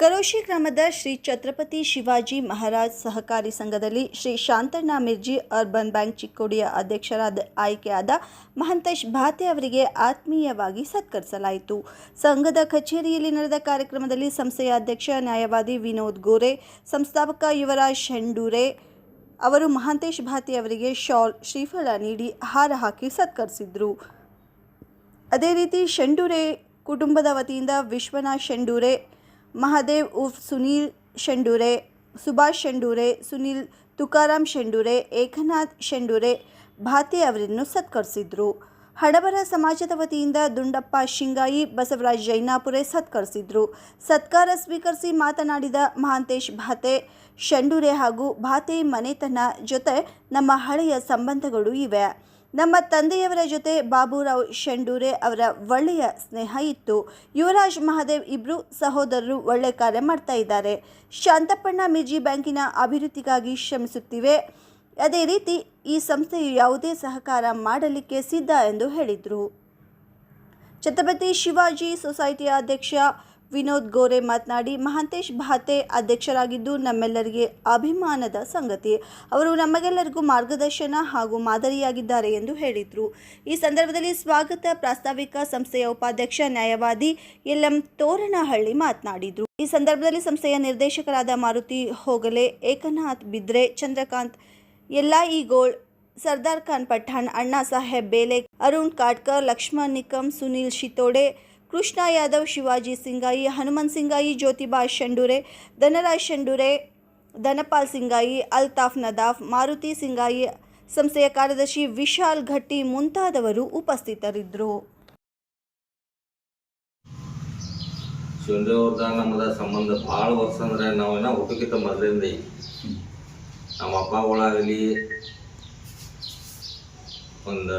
ಕರೋಶಿ ಗ್ರಾಮದ ಶ್ರೀ ಛತ್ರಪತಿ ಶಿವಾಜಿ ಮಹಾರಾಜ್ ಸಹಕಾರಿ ಸಂಘದಲ್ಲಿ ಶ್ರೀ ಶಾಂತಣ್ಣ ಮಿರ್ಜಿ ಅರ್ಬನ್ ಬ್ಯಾಂಕ್ ಚಿಕ್ಕೋಡಿಯ ಅಧ್ಯಕ್ಷರಾದ ಆಯ್ಕೆಯಾದ ಮಹಂತೇಶ್ ಭಾತೆ ಅವರಿಗೆ ಆತ್ಮೀಯವಾಗಿ ಸತ್ಕರಿಸಲಾಯಿತು. ಸಂಘದ ಕಚೇರಿಯಲ್ಲಿ ನಡೆದ ಕಾರ್ಯಕ್ರಮದಲ್ಲಿ ಸಂಸ್ಥೆಯ ಅಧ್ಯಕ್ಷ ನ್ಯಾಯವಾದಿ ವಿನೋದ್ ಗೋರೆ, ಸಂಸ್ಥಾಪಕ ಯುವರಾಜ್ ಶೆಂಡೂರೆ ಅವರು ಮಹಾಂತೇಶ್ ಭಾತೆ ಅವರಿಗೆ ಶಾಲ್, ಶ್ರೀಫಲ ನೀಡಿ ಹಾರ ಹಾಕಿ ಸತ್ಕರಿಸಿದ್ರು. ಅದೇ ರೀತಿ ಶೆಂಡೂರೆ ಕುಟುಂಬದ ವತಿಯಿಂದ ವಿಶ್ವನಾಥ್ ಶೆಂಡೂರೆ ಮಹಾದೇವ್ ಉಫ್ ಸುನೀಲ್ ಶೆಂಡೂರೆ, ಸುಭಾಷ್ ಶೆಂಡೂರೆ, ಸುನೀಲ್ ತುಕಾರಾಮ್ ಶೆಂಡೂರೆ, ಏಕನಾಥ್ ಶೆಂಡೂರೆ ಭಾತೆ ಅವರನ್ನು ಸತ್ಕರಿಸಿದ್ರು. ಹಡಬರ ಸಮಾಜದ ವತಿಯಿಂದ ದುಂಡಪ್ಪ ಶಿಂಗಾಯಿ, ಬಸವರಾಜ್ ಜೈನಾಪುರೆ ಸತ್ಕರಿಸಿದ್ರು. ಸತ್ಕಾರ ಸ್ವೀಕರಿಸಿ ಮಾತನಾಡಿದ ಮಹಾಂತೇಶ್ ಭಾತೆ, ಶೆಂಡೂರೆ ಹಾಗೂ ಭಾತೆ ಮನೆತನ ಜೊತೆ ನಮ್ಮ ಹಳೆಯ ಸಂಬಂಧಗಳು ಇವೆ. ನಮ್ಮ ತಂದೆಯವರ ಜೊತೆ ಬಾಬುರಾವ್ ಶೆಂಡೂರೆ ಅವರ ಒಳ್ಳೆಯ ಸ್ನೇಹ ಇತ್ತು. ಯುವರಾಜ್ ಮಹಾದೇವ್ ಇಬ್ಬರು ಸಹೋದರರು ಒಳ್ಳೆ ಕಾರ್ಯ ಮಾಡ್ತಾ ಇದ್ದಾರೆ. ಶಾಂತಪ್ಪಣ್ಣ ಮಿರ್ಜಿ ಬ್ಯಾಂಕಿನ ಅಭಿವೃದ್ಧಿಗಾಗಿ ಶ್ರಮಿಸುತ್ತಿವೆ. ಅದೇ ರೀತಿ ಈ ಸಂಸ್ಥೆಯು ಯಾವುದೇ ಸಹಕಾರ ಮಾಡಲಿಕ್ಕೆ ಸಿದ್ಧ ಎಂದು ಹೇಳಿದರು. ಛತ್ರಪತಿ ಶಿವಾಜಿ ಸೊಸೈಟಿಯ ಅಧ್ಯಕ್ಷ ವಿನೋದ್ ಗೋರೆ ಮಾತನಾಡಿ, ಮಹಾಂತೇಶ್ ಭಾತೆ ಅಧ್ಯಕ್ಷರಾಗಿದ್ದು ನಮ್ಮೆಲ್ಲರಿಗೆ ಅಭಿಮಾನದ ಸಂಗತಿ. ಅವರು ನಮಗೆಲ್ಲರಿಗೂ ಮಾರ್ಗದರ್ಶನ ಹಾಗೂ ಮಾದರಿಯಾಗಿದ್ದಾರೆ ಎಂದು ಹೇಳಿದರು. ಈ ಸಂದರ್ಭದಲ್ಲಿ ಸ್ವಾಗತ ಪ್ರಾಸ್ತಾವಿಕ ಸಂಸ್ಥೆಯ ಉಪಾಧ್ಯಕ್ಷ, ನ್ಯಾಯವಾದಿ ಎಲ್ ಎಂ ತೋರಣಹಳ್ಳಿ ಮಾತನಾಡಿದರು. ಈ ಸಂದರ್ಭದಲ್ಲಿ ಸಂಸ್ಥೆಯ ನಿರ್ದೇಶಕರಾದ ಮಾರುತಿ ಹೋಗಲೆ, ಏಕನಾಥ್ ಬಿದ್ರೆ, ಚಂದ್ರಕಾಂತ್ ಎಲ್ಲಾಯಿ ಗೋಳ್ ಸರ್ದಾರ್ ಖಾನ್ ಪಠಾಣ್, ಅಣ್ಣಾ ಸಾಹೇಬ್ ಬೇಲೆ, ಅರುಣ್ ಕಾಟ್ಕರ್, ಲಕ್ಷ್ಮಣ್ ನಿಕಮ್, ಸುನೀಲ್ ಶಿತೋಡೆ ಕೃಷ್ಣ ಯಾದವ್, ಶಿವಾಜಿ ಸಿಂಗಾಯಿ ಹನುಮಂತ್ ಸಿಂಗಾಯಿ ಜ್ಯೋತಿಬಾ ಶೆಂಡೂರೆ, ಧನರಾಜ್ ಶಂಡೂರೆ, ಧನಪಾಲ್ ಸಿಂಗಾಯಿ ಅಲ್ತಾಫ್ ನದಾಫ್, ಮಾರುತಿ ಸಿಂಗಾಯಿ ಸಂಸ್ಥೆಯ ಕಾರ್ಯದರ್ಶಿ ವಿಶಾಲ್ ಘಟ್ಟಿ ಮುಂತಾದವರು ಉಪಸ್ಥಿತರಿದ್ದರು. ನಮ್ಮದ ಸಂಬಂಧ ಭಾಳ ವರ್ಷ ಅಂದ್ರೆ ಹುಟ್ಟುಕಿತ ಮೊದಲಿಂದ ನಮ್ಮ ಅಪ್ಪಗಳಾಗಲಿ ಒಂದು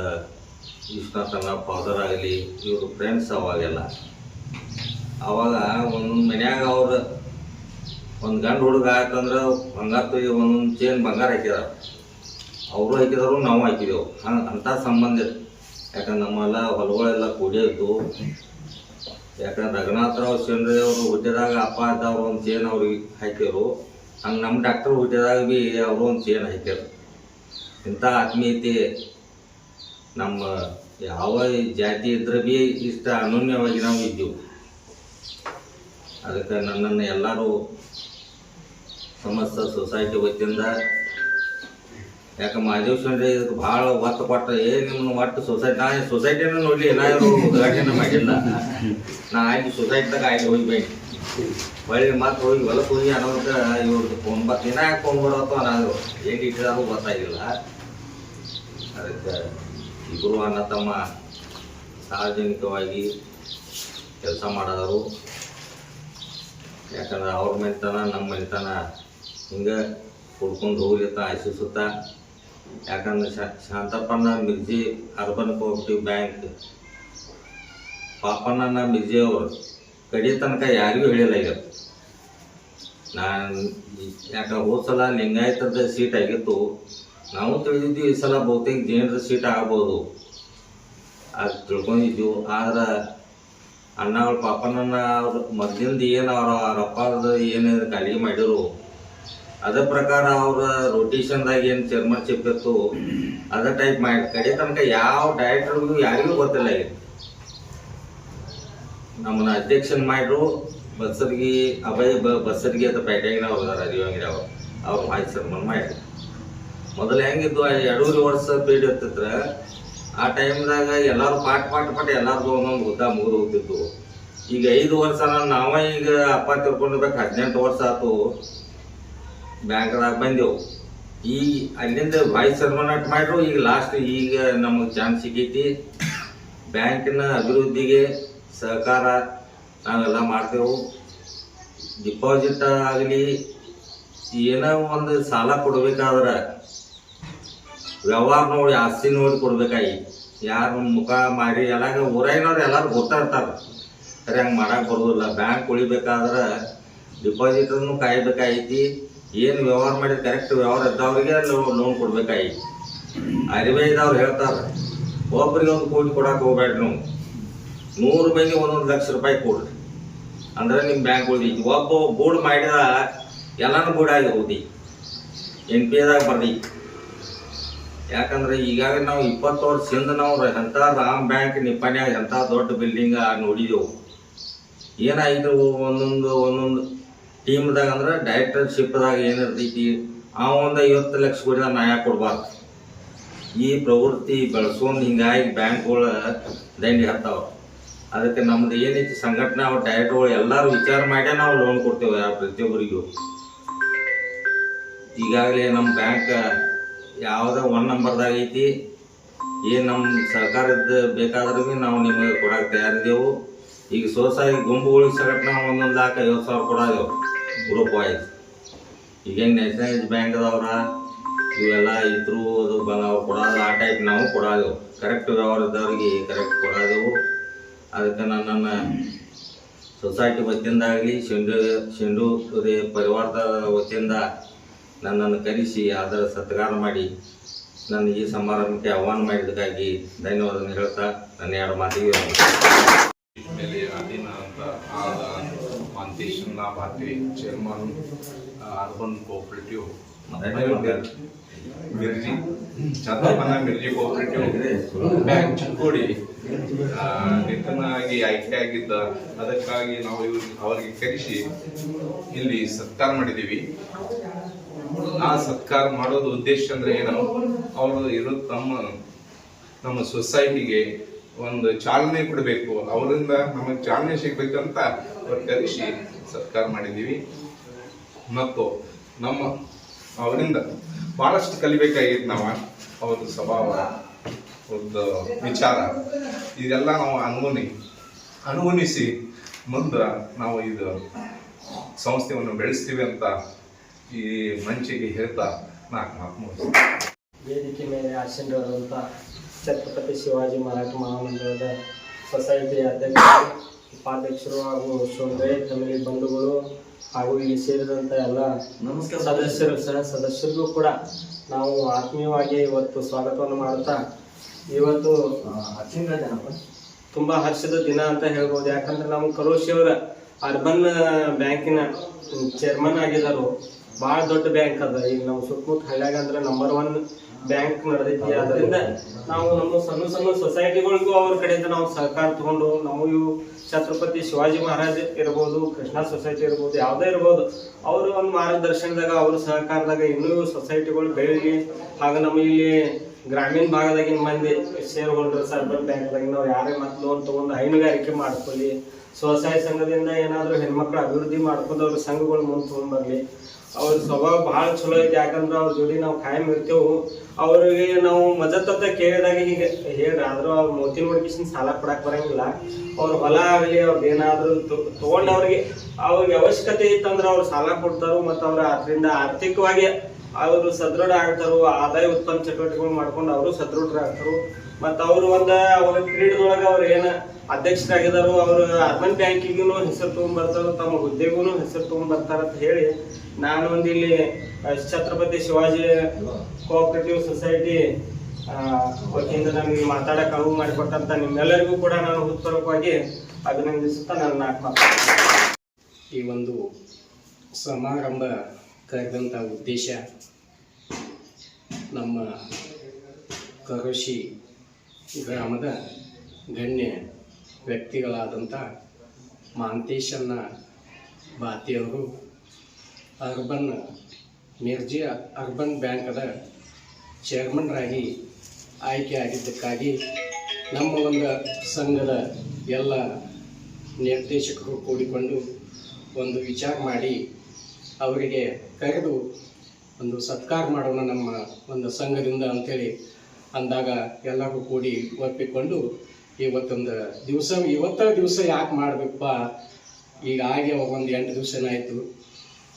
ವಿಶ್ವನಾಥನ ಫಾದರ್ ಆಗಲಿ, ಇವರು ಫ್ರೆಂಡ್ಸ್ ಅವಾಗೆಲ್ಲ. ಅವಾಗ ಒಂದೊಂದು ಮನ್ಯಾಗ ಅವ್ರು ಒಂದು ಗಂಡು ಹುಡುಗ ಆಯ್ತಂದ್ರೆ ಬಂಗಾರ ಒಂದೊಂದು ಚೇನ್ ಬಂಗಾರ ಹಾಕಿದಾರ ಅವರು ಹಾಕಿದರು, ನಾವು ಹಾಕಿದೆವು. ಹಂಗೆ ಅಂಥ ಸಂಬಂಧ ಇತ್ತು. ಯಾಕಂದ್ರೆ ನಮ್ಮೆಲ್ಲ ಹೊಲಗಳೆಲ್ಲ ಕೂಡಿ ಇದ್ದು ಯಾಕಂದ್ರೆ ರಘುನಾಥರಾವ್ ಶೆಂಡ್ರೆ ಅವರು ಹುಟ್ಟಿದಾಗ ಅಪ್ಪ ಇದ್ದವ್ರು ಒಂದು ಚೇನ್ ಅವ್ರಿಗೆ ಹಾಕ್ಯರು. ಹಂಗೆ ನಮ್ಮ ಡಾಕ್ಟರ್ ಹುಟ್ಟಿದಾಗ ಭೀ ಅವರು ಒಂದು ಚೇನ್ ಹಾಕ್ಯಾರ. ಇಂಥ ಆತ್ಮೀಯತೆ ನಮ್ಮ ಯಾವ ಜಾತಿ ಇದ್ರೆ ಭೀ ಇಷ್ಟ ಅನನ್ಯವಾಗಿ ನಾವು ಇದ್ದೀವಿ. ಅದಕ್ಕೆ ನನ್ನನ್ನು ಎಲ್ಲರೂ ಸಮಸ್ತ ಸೊಸೈಟಿ ವತಿಯಿಂದ ಯಾಕೆ ಮಾದೇವ್ ಶೆಂಡ್ರೆ ಇದಕ್ಕೆ ಭಾಳ ಒತ್ತು ಕೊಟ್ಟ ಏ, ನಿಮ್ಮನ್ನು ಒಟ್ಟು ಸೊಸೈಟಿ, ನಾ ಸೊಸೈಟಿನ ನೋಡಲಿ, ನಾ ಇವರು ಉದ್ಘಾಟನೆ ಮಾಡಿಲ್ಲ. ನಾ ಆಯ್ತು ಸೊಸೈಟಿದಾಗ ಆಯ್ತು ಹೋಗ್ಬೇಕು ಹೊಳ್ಳಿ ಮತ್ತೆ ಹೋಗಿ ಹೊಲಕ್ಕೆ ಹೋಗಿ ಅನ್ನೋದಕ್ಕೆ ಇವ್ರದ್ದು ಫೋನ್ ಬರ್ತೀನಿ ಫೋನ್ ಬರೋತ್ತೋ ನಾನು ಏನು ಇಟ್ಟಿದಾರು ಗೊತ್ತಾಗಿಲ್ಲ. ಅದಕ್ಕೆ ಇಬ್ಬರು ಅಣ್ಣ ತಮ್ಮ ಸಾರ್ವಜನಿಕವಾಗಿ ಕೆಲಸ ಮಾಡೋರು ಯಾಕಂದ್ರೆ ಅವ್ರ ಮನೆತನ ನಮ್ಮ ಮನೆತನ ಹಿಂಗೆ ಕುಡ್ಕೊಂಡು ಹೋಗ್ಲಿತ್ತ, ಆಶಿಸುತ್ತಾ. ಯಾಕಂದ್ರೆ ಶಾಂತಪ್ಪನ ಮಿರ್ಜಿ ಅರ್ಬನ್ ಕೋಆಪರೇಟಿವ್ ಬ್ಯಾಂಕ್ ಪಾಪಣ್ಣನ ಮಿರ್ಜಿ ಅವರು ತನಕ ಯಾರಿಗೂ ಹೇಳಿಲ್ಲ ಈಗ. ನಾನು ಯಾಕಂದ್ರೆ ಹೋದ ಸಲ ಲಿಂಗಾಯತದ ಸೀಟ್ ಆಗಿತ್ತು. ನಾವು ತಿಳಿದಿದ್ದು ಈ ಸಲ ಬಹುತೇಕ ಜೈನರ ಸೀಟ್ ಆಗ್ಬೋದು. ಅದು ತಿಳ್ಕೊಂಡಿದ್ದೆವು. ಆದ್ರೆ ಅಣ್ಣ ಅವ್ರ ಪಾಪನನ್ನ ಅವ್ರ ಮೊದ್ಲಿಂದ ಏನು ಅವ್ರ ಅವ್ರ ಅಪ್ಪದ ಏನು ಕಾಲಿಗೆ ಮಾಡಿರು. ಅದರ ಪ್ರಕಾರ ಅವರ ರೊಟೇಷನ್ದಾಗ ಏನು ಚೇರ್ಮನ್ಶಿಪ್ ಇತ್ತು, ಅದೇ ಟೈಪ್ ಮಾಡಿ. ಕಡೆ ತನಕ ಯಾವ ಡೈರೆಕ್ಟರ್ಗೂ ಯಾರಿಗೂ ಗೊತ್ತಿಲ್ಲ ಈಗ. ನಮ್ಮನ್ನ ಅಧ್ಯಕ್ಷನ್ ಮಾಡ್ರು. ಬಸ್ಸರ್ಗಿ ಅಭಯ್ ಬ ಬಸರ್ಗಿ ಅಂತ ಪೇಟೆಗಿನ ಅವ್ರು ಅರಿವಂಗಿರಿ ಅವ್ರು. ಅವ್ರು ಮಾಹಿತಿ ಸರ್ಮನ್ ಮಾಡ್ರಿ. ಮೊದಲು ಹೆಂಗಿದ್ವು ಎರಡೂರು ವರ್ಷ ಪೀಡ್ ಇರ್ತಿತ್ರ ಆ ಟೈಮ್ದಾಗ ಎಲ್ಲರೂ ಪಾಟ್ ಪಾಟ್ ಪಾಟ್ ಎಲ್ಲಾರ್ದು ಒಂದೊಂದು ಉದ್ದ ಮುಗಿದು ಹೋಗ್ತಿತ್ತು ಈಗ ಐದು ವರ್ಷ ನಾವ ಈಗ ಅಪ್ಪ ತಿಳ್ಕೊಂಡಿರ್ಬೇಕು, ಹದಿನೆಂಟು ವರ್ಷ ಆತು. ಬ್ಯಾಂಕ್ದಾಗ ಬಂದೆವು. ಈ ಅಲ್ಲಿಂದ ವಾಯ್ಸ್ ಚೇರ್ಮನ್ ಅಟ್ ಮಾಡ್ರು ಈಗ ಲಾಸ್ಟ್ ಈಗ ನಮಗೆ ಚಾನ್ಸ್ ಸಿಗೈತಿ. ಬ್ಯಾಂಕಿನ ಅಭಿವೃದ್ಧಿಗೆ ಸಹಕಾರ ನಾವೆಲ್ಲ ಮಾಡ್ತೇವೆ. ಡಿಪಾಸಿಟ್ ಆಗಲಿ, ಏನೋ ಒಂದು ಸಾಲ ಕೊಡ್ಬೇಕಾದ್ರೆ ವ್ಯವಹಾರ ನೋಡಿ ಆಸ್ತಿ ನೋಡಿ ಕೊಡ್ಬೇಕಾಗಿ. ಯಾರು ಮುಖ ಮಾರಿ ಎಲ್ಲಾಗ ಊರಾಗಿನವ್ರು ಎಲ್ಲರೂ ಗೊತ್ತಾ ಇರ್ತಾರೆ ಖರೆ ಹಂಗೆ ಮಾಡಕ್ಕೆ ಬರೋದಿಲ್ಲ. ಬ್ಯಾಂಕ್ ಉಳಿಬೇಕಾದ್ರೆ ಡಿಪಾಸಿಟನ್ನು ಕಾಯ್ಬೇಕಾಗೈತಿ. ಏನು ವ್ಯವಹಾರ ಮಾಡಿ ಕರೆಕ್ಟ್ ವ್ಯವಹಾರ ಇದ್ದವ್ರಿಗೆ ಲೋನ್ ಕೊಡ್ಬೇಕಾಗೈತಿ. ಅರಿವೆ ಇದ್ದವ್ರು ಹೇಳ್ತಾರೆ ಒಬ್ಬರಿಗೆ ಒಂದು ಕೋಟಿ ಕೊಡಕ್ಕೆ ಹೋಗ್ಬೇಡ್ರಿ ನೀವು. ನೂರು ಮಂದಿ ಒಂದೊಂದು ಲಕ್ಷ ರೂಪಾಯಿ ಕೊಡ್ರಿ. ಅಂದ್ರೆ ನಿಮ್ಮ ಬ್ಯಾಂಕ್ ಉಳಿದಿ. ಒಬ್ಬ ಬೋರ್ಡ್ ಮಾಡಿದ ಎಲ್ಲನೂ ಬೋರ್ಡ್ ಆಗಿ ಹೋದಿ ಎನ್ ಪಿ ಎದಾಗ ಬರ್ದಿ. ಯಾಕಂದ್ರೆ ಈಗಾಗಲೇ ನಾವು ಇಪ್ಪತ್ತು ವರ್ಷದಿಂದ ನಾವು ಎಂಥ ರಾಮ್ ಬ್ಯಾಂಕ್ ನಿಪ್ಪನ್ಯಾಗ ಎಂಥ ದೊಡ್ಡ ಬಿಲ್ಡಿಂಗ್ ನೋಡಿದೆವು. ಏನಾಯ್ತು ಒಂದೊಂದು ಒಂದೊಂದು ಟೀಮ್ದಾಗ ಅಂದ್ರೆ ಡೈರೆಕ್ಟರ್ಶಿಪ್ದಾಗ ಏನಿರ್ತೈತಿ, ಆ ಒಂದು ಐವತ್ತು ಲಕ್ಷ ಕೊಡಿದ ನಾ ಯಾಕೆ ಕೊಡಬಾರ್ದು. ಈ ಪ್ರವೃತ್ತಿ ಬೆಳೆಸ್ಕೊಂಡು ಹಿಂಗಾಗಿ ಬ್ಯಾಂಕ್ಗಳು ದಂಡಿ ಹತ್ತಾವ. ಅದಕ್ಕೆ ನಮ್ದು ಏನೈತಿ ಸಂಘಟನೆ ಅವ್ರ ಡೈರೆಕ್ಟ್ಗಳು ಎಲ್ಲರೂ ವಿಚಾರ ಮಾಡೇ ನಾವು ಲೋನ್ ಕೊಡ್ತೇವೆ ಪ್ರತಿಯೊಬ್ಬರಿಗೂ. ಈಗಾಗಲೇ ನಮ್ಮ ಬ್ಯಾಂಕ್ ಯಾವುದೇ ಒನ್ ನಂಬರ್ದಾಗ ಐತಿ. ಏನು ನಮ್ಮ ಸರ್ಕಾರದ ಬೇಕಾದ್ರೂ ನಾವು ನಿಮಗೆ ಕೊಡಕ್ಕೆ ತಯಾರಿದ್ದೆವು. ಈಗ ಸೊಸೈಟಿ ಗುಂಪುಗಳಿಗೆ ಸಂಘಟನೆ ಒಂದೊಂದು ಲಾಕ್ ಐವತ್ತು ಸಾವಿರ ಕೊಡೋದೇವು ಗ್ರೂಪ್ ವೈಸ್ ಈಗ ಹೆಂಗೆ ನ್ಯಾಷನಲೈಸ್ ಬ್ಯಾಂಕ್ ಅದಾವ್ರ, ಇವೆಲ್ಲ ಇದ್ರು ಅದು ಬಂದ ಅವ್ರು ಕೊಡೋದು ಆ ಟೈಪ್ ನಾವು ಕೊಡೋದೇವು ಕರೆಕ್ಟ್ ವ್ಯವಹಾರ ಇದ್ದವ್ರಿಗೆ ಕರೆಕ್ಟ್ ಕೊಡೋದೇವು ಅದಕ್ಕೆ ನನ್ನ ಸೊಸೈಟಿ ವತಿಯಿಂದಾಗಲಿ ಶೆಂಡು ಶೆಂಡು, ಅದೇ ಪರಿವಾರದ ವತಿಯಿಂದ ನನ್ನನ್ನು ಕರೆಸಿ ಅದರ ಸತ್ಕಾರ ಮಾಡಿ ನನ್ನ ಈ ಸಮಾರಂಭಕ್ಕೆ ಆಹ್ವಾನ ಮಾಡಿದ್ದಕ್ಕಾಗಿ ಧನ್ಯವಾದ ಹೇಳ್ತಾ ನನ್ನ ಎರಡು ಮಾತಿಗೆ ಮೇಲೆ ಅಧೀನ ಅಂತ ಆದ ಮಾಂತೇಶನ್ ಲಾಭಾರ್ಥಿ ಚೇರ್ಮನ್ ಅರ್ಬನ್ ಕೋಆಪರೇಟಿವ್ ಮಿರ್ಜಿ ಚಂದ್ರಮನ ಮಿರ್ಜಿ ಕೋಆಪರೇಟಿವ್ ಬ್ಯಾಂಕ್ ಚಿಕ್ಕೋಡಿ ಆಗಿ ನಿತಿನಾಗಿ ಆಯ್ಕೆಯಾಗಿದ್ದ ಅದಕ್ಕಾಗಿ ನಾವು ಇವ್ರಿಗೆ ಅವರಿಗೆ ಕರೆಸಿ ಇಲ್ಲಿ ಸತ್ಕಾರ ಮಾಡಿದ್ದೀವಿ. ಆ ಸತ್ಕಾರ ಮಾಡೋದು ಉದ್ದೇಶ ಅಂದ್ರೆ ಏನು? ಅವರು ಇರೋದು ತಮ್ಮ, ನಮ್ಮ ಸೊಸೈಟಿಗೆ ಒಂದು ಚಾಲನೆ ಕೊಡಬೇಕು. ಅವರಿಂದ ನಮಗೆ ಚಾಲನೆ ಸಿಗ್ಬೇಕಂತ ಅವ್ರು ಕರೆಸಿ ಸತ್ಕಾರ ಮಾಡಿದ್ದೀವಿ. ಮತ್ತು ನಮ್ಮ, ಅವರಿಂದ ಭಾಳಷ್ಟು ಕಲಿಬೇಕಾಗಿತ್ತು ನಾವು ಅವ್ರ ಸ್ವಭಾವ ಒಂದು ವಿಚಾರ. ಇದೆಲ್ಲ ನಾವು ಅನುಗುಣಿ, ಅನುಗುಣಿಸಿ ಮುಂದೆ ನಾವು ಇದು ಸಂಸ್ಥೆಯನ್ನು ಬೆಳೆಸ್ತೀವಿ ಅಂತ ಈ ಮಂಚಿಗೆ ಹೇಳ್ತಾ ನಾಲ್ಕು ಮಾತು ಮುಗಿಸ್ತೀನಿ. ವೇದಿಕೆ ಮೇಲೆ ಆಸೀನರಾದಂಥ ಛತ್ರಪತಿ ಶಿವಾಜಿ ಮರಾಠ ಮಹಾಮಂಡಲದ ಸೊಸೈಟಿಯ ಅಧ್ಯಕ್ಷರು ಉಪಾಧ್ಯಕ್ಷರು ಹಾಗೂ ಶೋಭೆ ತಮಿಳಿ ಬಂಧುಗಳು ಹಾಗೂ ಇಲ್ಲಿ ಸೇರಿದಂಥ ಎಲ್ಲ ಸದಸ್ಯರು ಸಹ ಸದಸ್ಯರಿಗೂ ಕೂಡ ನಾವು ಆತ್ಮೀಯವಾಗಿ ಇವತ್ತು ಸ್ವಾಗತವನ್ನು ಮಾಡುತ್ತಾ ಇವತ್ತು ತುಂಬ ಹರ್ಷದ ದಿನ ಅಂತ ಹೇಳ್ಬೋದು. ಯಾಕಂದ್ರೆ ನಮ್ಮ ಕರೋಶಿಯವರ ಅರ್ಬನ್ ಬ್ಯಾಂಕಿನ ಚೇರ್ಮನ್ ಆಗಿದ್ದಾರೆ. ಭಾಳ ದೊಡ್ಡ ಬ್ಯಾಂಕ್ ಅದ. ಈಗ ನಮ್ಮ ಸುತ್ತಮುತ್ತ ಹಳ್ಳಿಯಾಗ ಅಂದ್ರೆ ನಂಬರ್ ಒನ್ ಬ್ಯಾಂಕ್ ನಡೆದೈತಿ. ಅದರಿಂದ ನಾವು ನಮ್ಮ ಸಣ್ಣ ಸಣ್ಣ ಸೊಸೈಟಿಗಳಿಗೂ ಅವ್ರ ಕಡೆಯಿಂದ ನಾವು ಸಹಕಾರ ತಗೊಂಡು ನಾವು ಇವು ಛತ್ರಪತಿ ಶಿವಾಜಿ ಮಹಾರಾಜ್ ಇರ್ಬೋದು, ಕೃಷ್ಣ ಸೊಸೈಟಿ ಇರ್ಬೋದು, ಯಾವುದೇ ಇರ್ಬೋದು, ಅವ್ರ ಒಂದು ಮಾರ್ಗದರ್ಶನದಾಗ, ಅವ್ರ ಸಹಕಾರದಾಗ ಇನ್ನೂ ಸೊಸೈಟಿಗಳು ಬೆಳೀಲಿ. ಹಾಗೂ ನಮ್ಮ ಇಲ್ಲಿ ಗ್ರಾಮೀಣ ಭಾಗದಾಗಿನ ಮಂದಿ ಶೇರ್ ಹೋಲ್ಡರ್ ಅರ್ಬನ್ ಬ್ಯಾಂಕ್ದಾಗ ನಾವು ಯಾರೇ ಮತ್ತೆ ಲೋನ್ ತೊಗೊಂಡು ಹೈನುಗಾರಿಕೆ ಮಾಡ್ಕೊಳ್ಳಿ ಸ್ವಸಹಾಯ ಸಂಘದಿಂದ ಏನಾದರೂ ಹೆಣ್ಮಕ್ಳು ಅಭಿವೃದ್ಧಿ ಮಾಡ್ಕೊಂಡು ಅವ್ರ ಸಂಘಗಳು ಮುಂದೆ ತೊಗೊಂಡ್ಬರ್ಲಿ ಅವ್ರ ಸ್ವಭಾವ ಭಾಳ ಚಲೋ ಐತಿ, ಯಾಕಂದ್ರೆ ಅವ್ರ ಜೋಡಿ ನಾವು ಕಾಯಂ ಇರ್ತೇವು. ಅವ್ರಿಗೆ ನಾವು ಮಜತ್ತತ್ತ ಕೇಳಿದಾಗ ಹೀಗೆ ಹೇಳ್ರಿ, ಆದ್ರೂ ಅವ್ರ ಮೋತಿನ ಮಡಿಕಿಸಿನ ಸಾಲ ಕೊಡಕ್ ಬರಂಗಿಲ್ಲ. ಅವ್ರ ಹೊಲ ಆಗಲಿ ಅವ್ರದ್ದು ಏನಾದರೂ ತೊಗೊಂಡು ಅವ್ರಿಗೆ ಅವ್ರಿಗೆ ಅವಶ್ಯಕತೆ ಇತ್ತಂದ್ರೆ ಅವ್ರು ಸಾಲ ಕೊಡ್ತಾರೋ, ಮತ್ತು ಅವ್ರ ಅದರಿಂದ ಆರ್ಥಿಕವಾಗಿ ಅವರು ಸದೃಢ ಆಗ್ತಾರೋ ಆದಾಯ ಉತ್ಪನ್ನ ಚಟುವಟಿಕೆಗಳು ಮಾಡ್ಕೊಂಡು ಅವರು ಸದೃಢರಾಗ್ತಾರೋ. ಮತ್ತು ಅವರು ಒಂದು, ಅವ್ರ ಕ್ರೀಡೆದೊಳಗೆ ಅವ್ರು ಏನು ಅಧ್ಯಕ್ಷರಾಗಿದ್ದಾರೋ ಅವರು ಅರ್ಬನ್ ಬ್ಯಾಂಕಿಗೂ ಹೆಸರು ತೊಗೊಂಡ್ಬರ್ತಾರೋ ತಮ್ಮ ಹುದ್ದೆಗೂ ಹೆಸರು ತೊಗೊಂಡ್ಬರ್ತಾರ ಅಂತ ಹೇಳಿ, ನಾನು ಒಂದು ಇಲ್ಲಿ ಛತ್ರಪತಿ ಶಿವಾಜಿ ಕೋಆಪರೇಟಿವ್ ಸೊಸೈಟಿ ವತಿಯಿಂದ ನನಗೆ ಮಾತಾಡಕ್ಕೆ ಅನುವು ಮಾಡಿಕೊಟ್ಟಂತ ನಿಮ್ಮೆಲ್ಲರಿಗೂ ಕೂಡ ನಾನು ಹೃತ್ಪೂರ್ವಕವಾಗಿ ಅಭಿನಂದಿಸುತ್ತಾ ನನ್ನ ಈ ಒಂದು ಸಮಾರಂಭ ಕರೆದಂಥ ಉದ್ದೇಶ ನಮ್ಮ ಕರೋಶಿ ಗ್ರಾಮದ ಗಣ್ಯ ವ್ಯಕ್ತಿಗಳಾದಂಥ ಮಾಂತೇಶನ್ನ ಬಾತಿಯವರು ಅರ್ಬನ್ ಮಿರ್ಜಿ ಅರ್ಬನ್ ಬ್ಯಾಂಕದ ಚೇರ್ಮನ್ರಾಗಿ ಆಯ್ಕೆಯಾಗಿದ್ದಕ್ಕಾಗಿ ನಮ್ಮ ಒಂದು ಸಂಘದ ಎಲ್ಲ ನಿರ್ದೇಶಕರು ಕೂಡಿಕೊಂಡು ಒಂದು ವಿಚಾರ ಮಾಡಿ ಅವರಿಗೆ ಕರೆದು ಒಂದು ಸತ್ಕಾರ ಮಾಡೋಣ ನಮ್ಮ ಒಂದು ಸಂಘದಿಂದ ಅಂಥೇಳಿ ಅಂದಾಗ ಎಲ್ಲರೂ ಕೂಡಿ ಒಪ್ಪಿಕೊಂಡು ಇವತ್ತೊಂದು ದಿವಸ, ಇವತ್ತ ದಿವಸ ಯಾಕೆ ಮಾಡಬೇಕಪ್ಪ? ಈಗ ಆಗಿ ಒಂದು ಎಂಟು ದಿವಸನ ಆಯಿತು.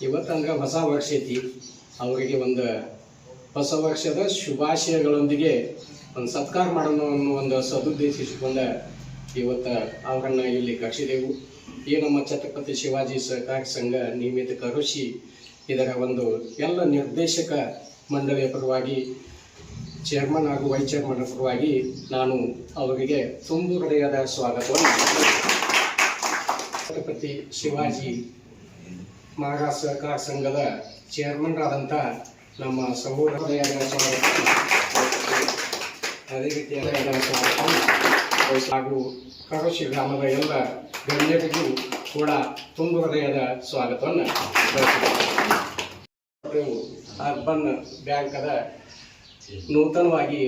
ಇವತ್ತಂದ್ರೆ ಹೊಸ ವರ್ಷ ಐತಿ. ಅವರಿಗೆ ಒಂದು ಹೊಸ ವರ್ಷದ ಶುಭಾಶಯಗಳೊಂದಿಗೆ ಒಂದು ಸತ್ಕಾರ ಮಾಡೋಣ ಅನ್ನೋ ಒಂದು ಸದುದ್ದೇಶ ಇಟ್ಕೊಂಡ ಇವತ್ತು ಅವರನ್ನು ಇಲ್ಲಿ ಕರೆಸಿದೆವು ಈ ನಮ್ಮ ಛತ್ರಪತಿ ಶಿವಾಜಿ ಸಹಕಾರ ಸಂಘ ನಿಯಮಿತ ಕರುಷಿ ಇದರ ಒಂದು ಎಲ್ಲ ನಿರ್ದೇಶಕ ಮಂಡಳಿಯ ಪರವಾಗಿ ಚೇರ್ಮನ್ ಹಾಗೂ ವೈಸ್ ಚೇರ್ಮನ್ ಪರವಾಗಿ ನಾನು ಅವರಿಗೆ ತುಂಬು ಹೃದಯದ ಸ್ವಾಗತವನ್ನು ಛತ್ರಪತಿ ಶಿವಾಜಿ ಮಹಾರಾಜ ಸಹಕಾರ ಸಂಘದ ಚೇರ್ಮನ್ ಆದಂಥ ನಮ್ಮ ಸಹೋದರ ಅದೇ ರೀತಿಯಾದ ಹಾಗೂ ಕಡಶಿ ಗ್ರಾಮದ ಎಲ್ಲ ಗಣ್ಯರಿಗೂ ಕೂಡ ತುಂಬ ಹೃದಯದ ಸ್ವಾಗತವನ್ನು. ಅರ್ಬನ್ ಬ್ಯಾಂಕದ ನೂತನವಾಗಿ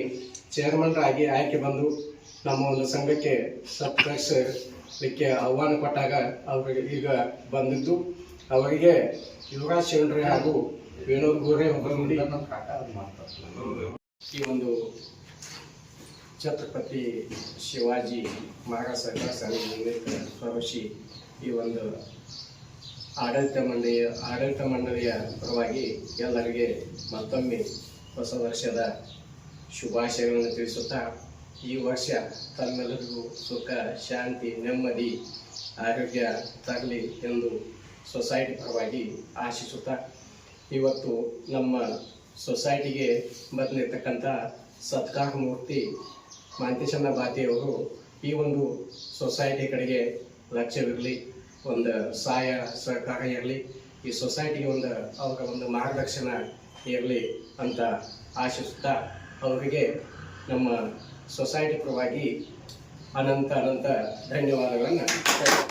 ಚೇರ್ಮನ್ರಾಗಿ ಆಯ್ಕೆ ಬಂದು ನಮ್ಮ ಒಂದು ಸಂಘಕ್ಕೆ ಸತ್ಕರಿಸಲಿಕ್ಕೆ ಆಹ್ವಾನ ಕೊಟ್ಟಾಗ ಅವರಿಗೆ ಈಗ ಬಂದಿದ್ದು ಅವರಿಗೆ ಯುವರಾಜ್ ಶೆಂಡ್ರೆ ಹಾಗೂ ವಿನೋದ್ ಗೋರೆ ಹೊರಗುಂಡಿ ಈ ಒಂದು ಛತ್ರಪತಿ ಶಿವಾಜಿ ಮಹಾರಾಜ ಸಂಘದ ಪ್ರವೇಶಿ ಈ ಒಂದು ಆಡಳಿತ ಮಂಡಳಿಯ ಆಡಳಿತ ಮಂಡಳಿಯ ಪರವಾಗಿ ಎಲ್ಲರಿಗೆ ಮತ್ತೊಮ್ಮೆ ಹೊಸ ವರ್ಷದ ಶುಭಾಶಯಗಳನ್ನು ತಿಳಿಸುತ್ತಾ ಈ ವರ್ಷ ತಮ್ಮೆಲ್ಲರಿಗೂ ಸುಖ, ಶಾಂತಿ, ನೆಮ್ಮದಿ, ಆರೋಗ್ಯ ತರಲಿ ಎಂದು ಸೊಸೈಟಿ ಪರವಾಗಿ ಆಶಿಸುತ್ತಾ ಇವತ್ತು ನಮ್ಮ ಸೊಸೈಟಿಗೆ ಬಂದಿರತಕ್ಕಂಥ ಸತ್ಕಾರ ಮೂರ್ತಿ ಮಾಂತೇಶಣ್ಣ ಬಾತಿಯವರು ಈ ಒಂದು ಸೊಸೈಟಿ ಕಡೆಗೆ ಲಕ್ಷ್ಯವಿರಲಿ, ಒಂದು ಸಹಾಯ ಸಹಕಾರ ಇರಲಿ, ಈ ಸೊಸೈಟಿಗೆ ಒಂದು ಅವರ ಒಂದು ಮಾರ್ಗದರ್ಶನ ಇರಲಿ ಅಂತ ಆಶಿಸುತ್ತಾ ಅವರಿಗೆ ನಮ್ಮ ಸೊಸೈಟಿ ಪರವಾಗಿ ಅನಂತ ಅನಂತ ಧನ್ಯವಾದಗಳನ್ನು